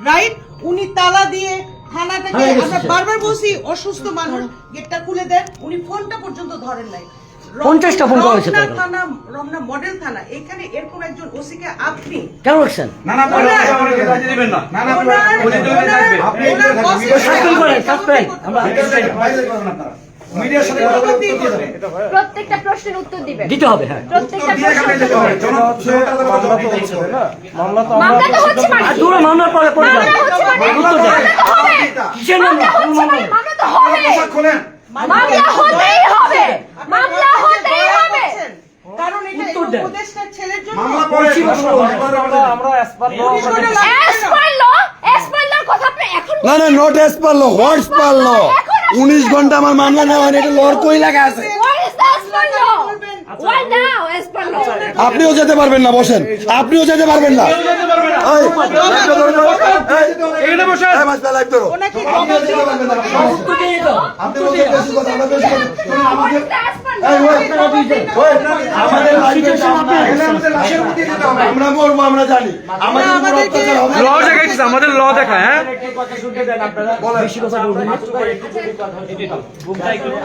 Right উনি তালা দিয়ে থানা থেকে হ্যাঁ, আমরা বারবার বলছি অসুস্থ মানুষ গেটটা খুলে দেন। উনি ফোনটা পর্যন্ত ধরেন নাই। পঞ্চাশটা ফোন করা হয়েছে থানা রমনা মডেল থানা এখানে এরকম একজন ওসিকে আপনি কেন রাখছেন? না না দিবেন না। না না আপনি সাসপেন্ড করেন সাসপেন্ড আমরা মিডিয়ার সাথে প্রত্যেকটা প্রশ্নের উত্তর দিবেন। দিতে হবে হ্যাঁ। প্রত্যেকটা মামলা তো মামলা তো হচ্ছে মানে দূরে মামলার পরে পরে যান মামলা হচ্ছে উত্তর দেন। মামলা তো হবে কিসের মামলা মামলা কোন মামলা। মামলা তো হবে। মামলা হতেই হবে। মামলা হতেই হবে। কারণ এটা উপদেষ্টার ছেলের জন্য মামলা পরে আমরা আমরা as per law পুলিশ করে লাগবে অ্যাজ না। পার ল অ্যাজ পার লর কথা আপনি এখন না না নট এস পারল হোয়াটস পারল উনিশ ঘণ্টা আমার মামলা নেওয়া হয়নি এটা লর কই লাগা আছে what is the as per law why now as per law আপনিও যেতে পারবেন না বসেন আপনিও যেতে পারবেন না এখানে বসে দিয়ে আমরা আমাদের- দ্য ল আমরা মরবো আমরা জানি। আমাদের দেখায় হ্যাঁ? বেশি কথা বলবেন না।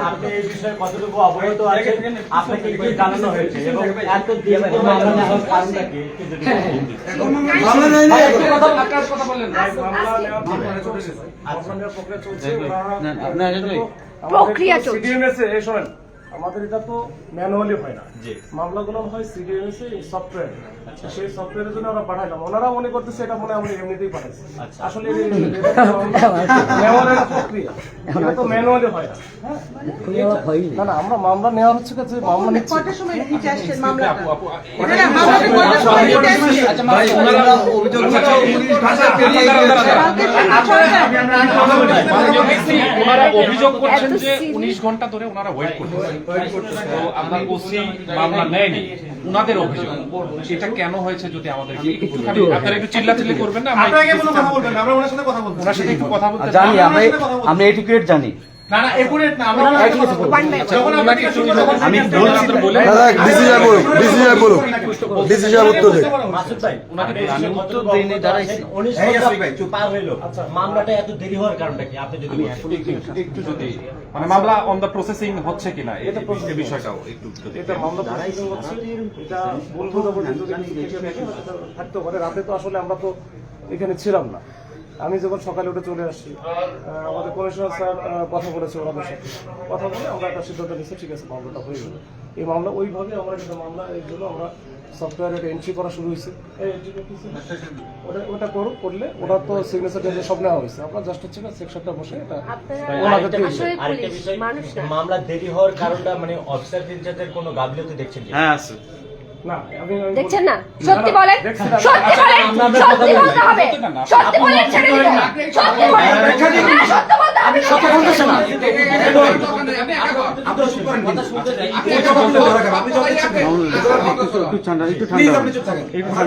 আপনি এই বিষয়ে কতটুকু অবগত আছেন? আপনাকে কি জানানো হয়েছে? এবং এত দিন পর প্রক্রিয়া চলছে। আমাদের এটা তো ম্যানুয়ালি হয় না মামলাগুলো হয় সিডিএমএস সফটওয়্যার সেই সফটওয়্যারের জন্য আমরা পাঠাইলাম ওনারা মনে করতেছে এটা মনে হয় আমরা এমনিতেই পাঠাইছি আসলে ম্যানুয়ালের প্রক্রিয়া এটা তো ম্যানুয়ালি হয় না হ্যাঁ? না না আমরা মামলা নেওয়া হচ্ছে কাছে মামলা নিচ্ছি কটার সময় অভিযোগ করছেন যে উনিশ ঘণ্টা ধরে ওনারা ওয়েট করছেন তো আপনার ওসি মামলা নেয়নি। উনাদের অভিযোগ। সেটা কেন হয়েছে যদি আমাদের আপনারা একটু চিল্লাচিল্লি করবেন না? কোনো কথা বলবেন আমরা ওনার সাথে কথা বলব ওনার সাথে একটু কথা বলতে জানি আমরা আমরা এটিকুয়েট জানি। না না একুরেট না আমরা ওনাকে আমি বলে দাদা ডিসি সাহেব বলুক ডিসি সাহেব বলুক ডিসি সাহেব উত্তর দেখ মাসুদ ভাই ওনাকে আমি উত্তর দিইনি দাঁড়াইছি উনিশ ঘণ্টা পার হইল মামলাটা এত দেরি হওয়ার কারণটা কি? আপনি যদি একটু- একটু যদি মানে মামলা অন দ্য প্রসেসিং হচ্ছে কিনা এই বিষয়টাও একটু এটা মামলা প্রসিডিং হচ্ছে। এটা বলব থাকতে পারে রাতে তো আসলে আমরা তো এখানে ছিলাম না। আমি যখন সকালে উঠে চলে আসছি আমাদের কমিশনার স্যার কথা বলেছে ওনাদের সাথে। কথা বলে আমরা একটা সিদ্ধান্ত নিচ্ছি ঠিক আছে মামলাটা হয়ে গেল। এই মামলা ওইভাবে আমরা একটা মামলা এই জন্য আমরা সফটওয়্যারে একটা এন্ট্রি করা শুরু হয়েছে। ওটা ওটা করো করলে ওটা তো সিগনেচার সব নেওয়া হয়েছে। আপনার জাস্ট হচ্ছে না সেকশনটা বসে এটা। মামলা দেরি হওয়ার কারণটা মানে অফিসার ইনচার্জের কোনো গাফিলতি দেখছেন হ্যাঁ আছে। দেখছেন না সত্যি বলেন সত্যি বলেন সত্যি বলতে হবে সত্যি বলেন ছেড়ে দিবেন সত্যি বলেন হ্যাঁ, সত্য বলতে হবে না একটু এটা এটা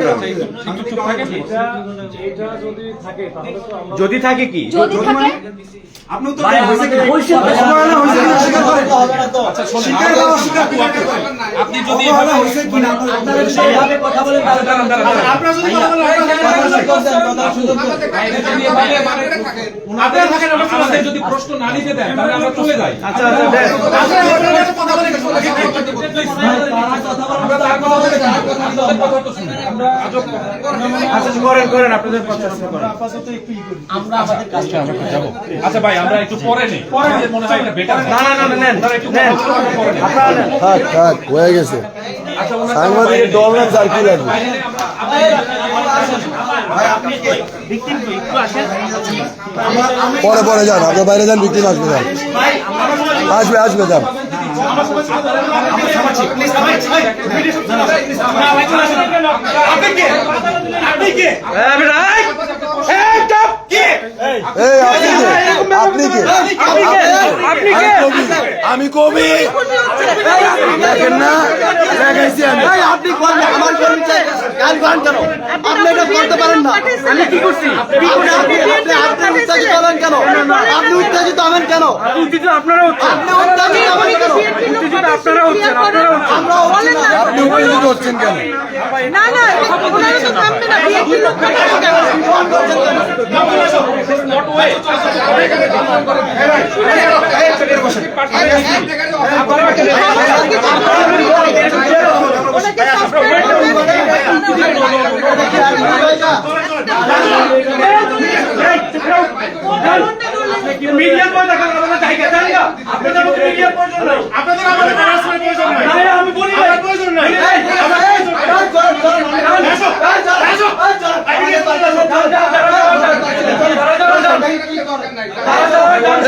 যদি থাকে তাহলে তো আমরা যদি থাকে কি যদি থাকে আপনি তো। আপনি যদি আমাদের যদি প্রশ্ন না নিতে দেন তাহলে আমরা চলে যাই আচ্ছা আচ্ছা দেন আপনারা কথা বলেন আমরা তার কথা বলে যাই। আপনাদের কথা তো শুনুন। আমরা আজব আচ্ছা করেন করেন আপনাদের পছন্দ করেন আমরা আমাদের কাজটা আমরা যাব আচ্ছা ভাই আমরা একটু পরে নেই পরে মনে হয় এটা বেটার না না না না, নেন হয়ে গেছে আচ্ছা ওনার সাংবাদিক ডলমেন্স আর কি? লাগবে পরে পরে যান আপনার বাইরে যান বিক্রি আসবে যান। আসবে আসবে যান। আপনি কে? আপনি কে? এই বেটা এই এই টপ কে? এই আপনি আপনি কে? আপনি কে? কবি। আমি কবি। দেখেন না? দেখাইছি আমি। আপনি আমার কর্মচারী গান গান কেন আপনি এটা করতে পারেন না। আমি কি করছি? আপনি আপনি আপনি উত্তেজিত হবেন কেন? আপনি উত্তেজিত হবেন কেন? উত্তেজিত আপনারা উত্তেজিত। আপনি কেন? উত্তেজিত আপনারা হচ্ছেন আপনারা আপনি উপস্থিত হচ্ছেন কেন? না না ওনারা তো থামবে না লোক? মিডিয়ার পয়সা খান আমাদের জায়গা দেন না আপনাদের মধ্যে মিডিয়ার প্রয়োজন নাই আপনাদের আমাদের পড়াশোনার প্রয়োজন নাই না আমি বলি না প্রয়োজন নাই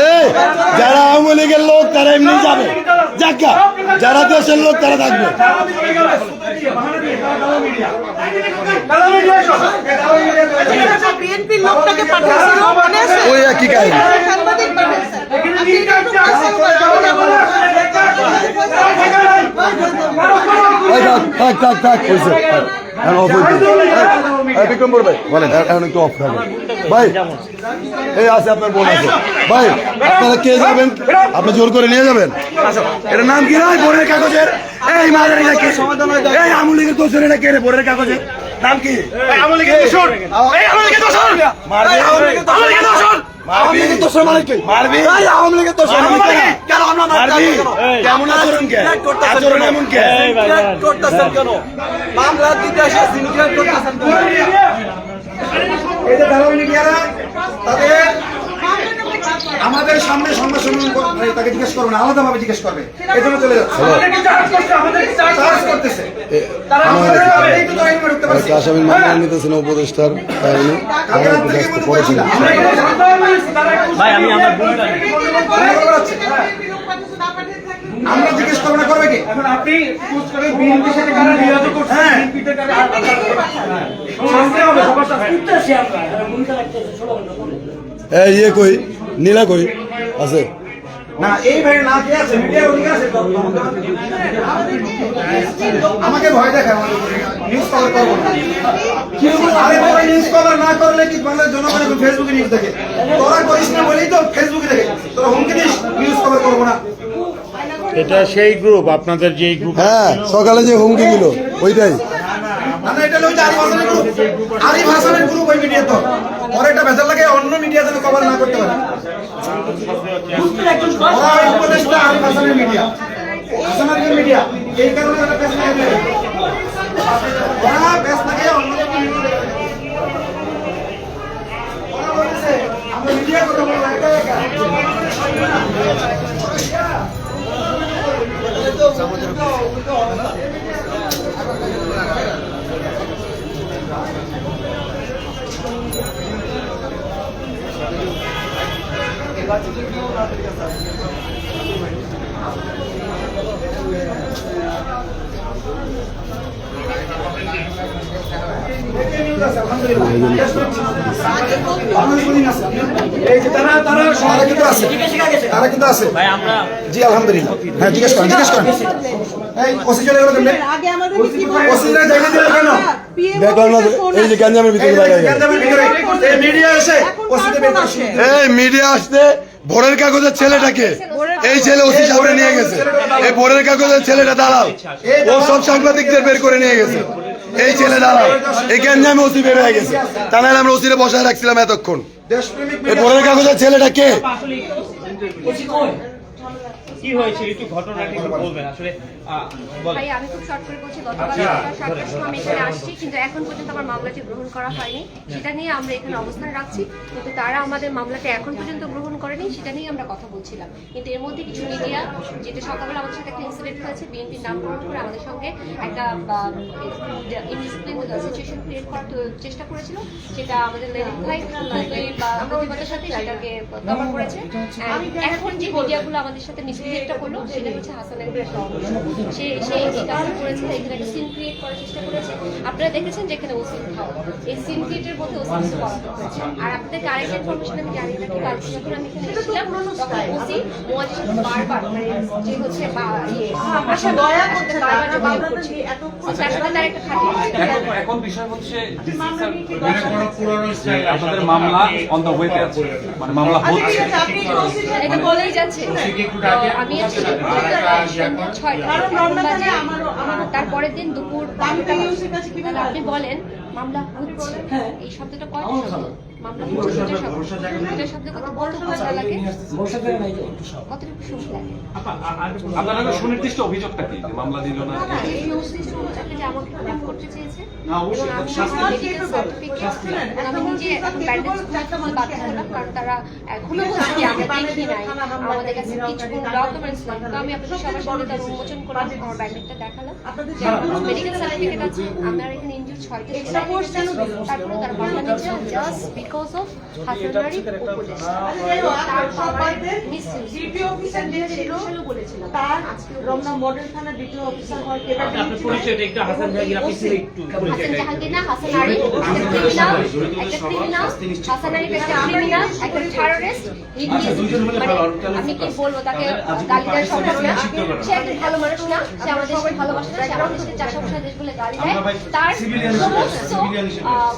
এই যারা আওয়ামী লীগের লোক তারা এমনি যাবে যাকা যারা দেশের লোক তারা থাকবে? ওই একই কাহিনী। থাক থাক থাক থাক এখন অফ হইতে এই ভাই। বলেন এখন একটু অফ থাকবে ভাই এই আছে আপনার বোন আছে। ভাই আপনারা কে যাবেন? আপনি জোর করে নিয়ে যাবেন? এটার নাম কি নয় বোনের কাগজের? এই মাদার এটা কে এই আমুল লীগের দোষর এটা কে রে বোনের কাগজের? নাম কি? মারবি। আওয়ামী লীগের দোষর কি? মারবি। আওয়ামী লীগের দোষর কেন? আমরা মারবি। কেমন আচরণ কে? আচরণ এমন কে? করতেছেন কেন? মামলা দিতে এসে সিন্ডিকেট করতেছেন কেন? এই যে ধারাবাহিক তাদের আমাদের সামনে সংবাদ সম্মেলন তাকে জিজ্ঞেস করবে না আলাদা ভাবে জিজ্ঞেস করবে। এই জন্য চলে যাচ্ছে। চার্জ করতেছে। মামলা নিতেছেন উপদেষ্টার কারণে না আমরা এখানে জানতে ভাই আমি আমার ভূমিকা আমরা জিজ্ঞেস করব না করবে কি? এখন আপনি পোস্ট করে বিএনপির সাথে কারা যোগাযোগ করছেন? হ্যাঁ। এই ইয়ে কই? নীলা কই আছে না এই ভাই না কে আছে অধিকার আছে তো আমাকে ভয় দেখায় নিউজ কভার করব না আরে তোরা নিউজ কভার না করলে কি বাংলাদেশ জনগণ এখন ফেসবুকে নিউজ দেখে তোরা করিস না বলেই তো ফেসবুকে দেখে তোরা হুমকি দিস নিউজ কভার করব না এটা সেই গ্রুপ আপনাদের যে গ্রুপ হ্যাঁ সকালে যে হুমকি দিল ওইটাই না না এটা হাসানের গ্রুপ ওই মিডিয়া তো। ওর একটা ভেজাল লাগে অন্য মিডিয়া যেন কভার না করতে পারে। উপদেশটা হাসানের মিডিয়া। হাসানের মিডিয়া এই কারণে ওরা পেশ না গেলে ওরা পেশ না অন্য আমরা মিডিয়া কথা বলব একা একা। তারা তারা কিন্তু আছে তারা কিন্তু আছে জি আলহামদুলিল্লাহ। হ্যাঁ জিজ্ঞেস করেন জিজ্ঞেস করেন। এই ওসি চলে গেল কেমনে? আগে আমাদেরকে কি বলতো? ওসিরা জায়গা দিল কেন এই মিডিয়া আসতে ভোরের কাগজের ছেলেটাকে। এই ছেলে ওসি সামনে নিয়ে গেছে। এই ভোরের কাগজের ছেলেটা দাঁড়াও। ও সব সাংবাদিকদের বের করে নিয়ে গেছে। এই ছেলে দাঁড়াও। এই গ্যাঞ্জামে ওসি বের হয়ে গেছে। তা নাহলে আমরা ওসিরে বসায় রাখছিলাম এতক্ষণ। এই ভোরের কাগজের ছেলেটা কে? কি হয়েছে? একটু ঘটনাটা বলবেন। আসলে। ভাই আমি খুব শর্ট করে বলছি গতকাল সাতটার সময় আমি এখানে আসছি কিন্তু এখন পর্যন্ত আমার মামলাটি গ্রহণ করা হয়নি। সেটা নিয়ে আমরা এখানে অবস্থান রাখছি কিন্তু তারা আমাদের মামলাটি এখন পর্যন্ত গ্রহণ করেনি সেটা নিয়ে আমরা কথা বলছিলাম। কিন্তু এর মধ্যে কিছু মিডিয়া যেটা সকালবেলা আমাদের সাথে একটা ইনসিডেন্ট হয়েছে বিএনপির নাম গ্রহণ করে আমাদের সঙ্গে একটা ইনডিসিপ্লিন সিচুয়েশন ক্রিয়েট করার চেষ্টা করেছিল সেটা আমাদের ভাই প্রতিবাদের সাথে সেটাকে কভার করেছে। এখন যে মিডিয়াগুলো আমাদের সাথে মিসবিহেভটা করল সেটা হচ্ছে হাসানের সে সে এই কাজটা করেছে এখানে একটা সিন ক্রিয়েট করার চেষ্টা করেছে আপনারা দেখেছেন যে এখানে ওসিন খাওয়া এই সিন ক্রিয়েটের মধ্যে ওসিন হয়েছে। আর আপনাদেরকে আরেকটা ইনফরমেশন আমি জানিয়ে রাখি কালকে যখন আমি এখানে এসেছিলাম তখন ওসি মোয়াজির সাথে বারবার মানে যে হচ্ছে বা আশা দয়া করতে তার সাথে তার একটা খালি এখন এখন বিষয় হচ্ছে আপনাদের মামলা অন দ্য ওয়েতে আছে মানে মামলা হচ্ছে। এটা বলেই যাচ্ছে। আমি ছয়টা বাজে তারপরের দিন দুপুর আপনি বলেন মামলা হচ্ছে। এই শব্দটা কয়টা শব্দ। লাগে। আপনার সুনির্দিষ্ট অভিযোগটা কি? মামলা দিল না? না, এই যে আমাকে প্রুভ করতে চেয়েছে। আমি আমি নিজে ব্যান্ডেজ করতে বাধ্য হলাম কারণ তারা এখনও বলছে যে আমি দেখি নাই। আমাদের কাছে কিছু ডকুমেন্টস নাই। তো আমি আপনাদের সবার সামনে তার উন্মোচন করলাম আমার ব্যান্ডেজটা দেখালাম। মেডিকেল সার্টিফিকেট আছে আমার এখানে ইনজুর ছয় থেকে তারপরে তার মামলা নিচ্ছে জাস্ট বিকজ অফ হাসানারি উপদেষ্টা তার পাওয়ার মিসইউজ ডিপি অফিসার যে ছিল। তার রমনা মডেল থানা ডিপি অফিসার হয় কেটা পরিচয়টা একটু হাসান জাহাঙ্গীর আপনি একটু একটু হাসান জাহাঙ্গীর না হাসান আরিফ একটা ক্রিমিনাল হাসান আরিফ একটা ক্রিমিনাল একটা টেররিস্ট আমি কি বলব তাকে? গালি দেওয়ার সম্ভব না। সে একজন ভালো মানুষ না সে আমাদের ভালোবাসে না সে আমাদের দেশকে চাষা বসা দেশ বলে গালি দেয় তার সমস্ত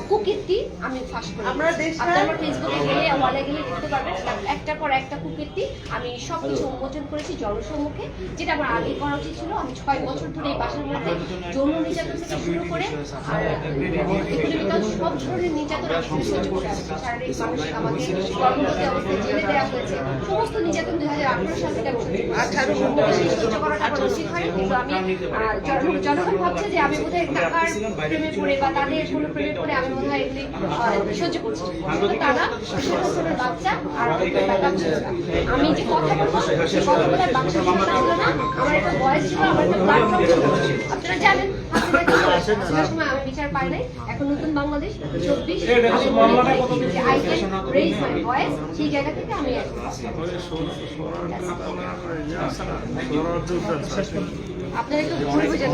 কুকীর্তি আমি ফাঁস করি। দেশ- আমার ফেসবুকে গেলে ওয়ালে গেলে দেখতে পারবেন একটার পর একটা কুকীর্তি আমি সবকিছু উন্মোচন করেছি জনসম্মুখে যেটা আমার আগে করা উচিত ছিল। আমি ছয় বছর ধরে এই বাসার মধ্যে যৌন নির্যাতন থেকে শুরু করে আর সব ধরনের নির্যাতন আমি সহ্য করে আসছি। শারীরিক মানসিক আমাকে কর্মবতী অবস্থায় জেলে দেওয়া হয়েছে। সমস্ত নির্যাতন দুই হাজার আঠারো সাল থেকে আমি আঠারো সহ্য করাটা আমার উচিত হয় কিন্তু আমি জনগণ ভাবছে যে আমি বোধহয় টাকার প্রেমে পড়ে বা তাদের কোনো প্রেমে পড়ে আমি বোধহয় এগুলি সহ্য করছি তারা ষোলো বছরের বাচ্চা আর। আমি যে কথা বলব সে কথা বলার বাচ্চা ছিল না আমার একটা বয়স ছিল আমার একটা প্ল্যাটফর্ম ছিল আপনারা জানেন সময় আমি বিচার পাই নাই এখন নতুন বাংলাদেশ চব্বিশ আমি মনে করি যে I can raise my voice সেই জায়গা থেকে আমি আপনারা একটু ভুল বুঝেন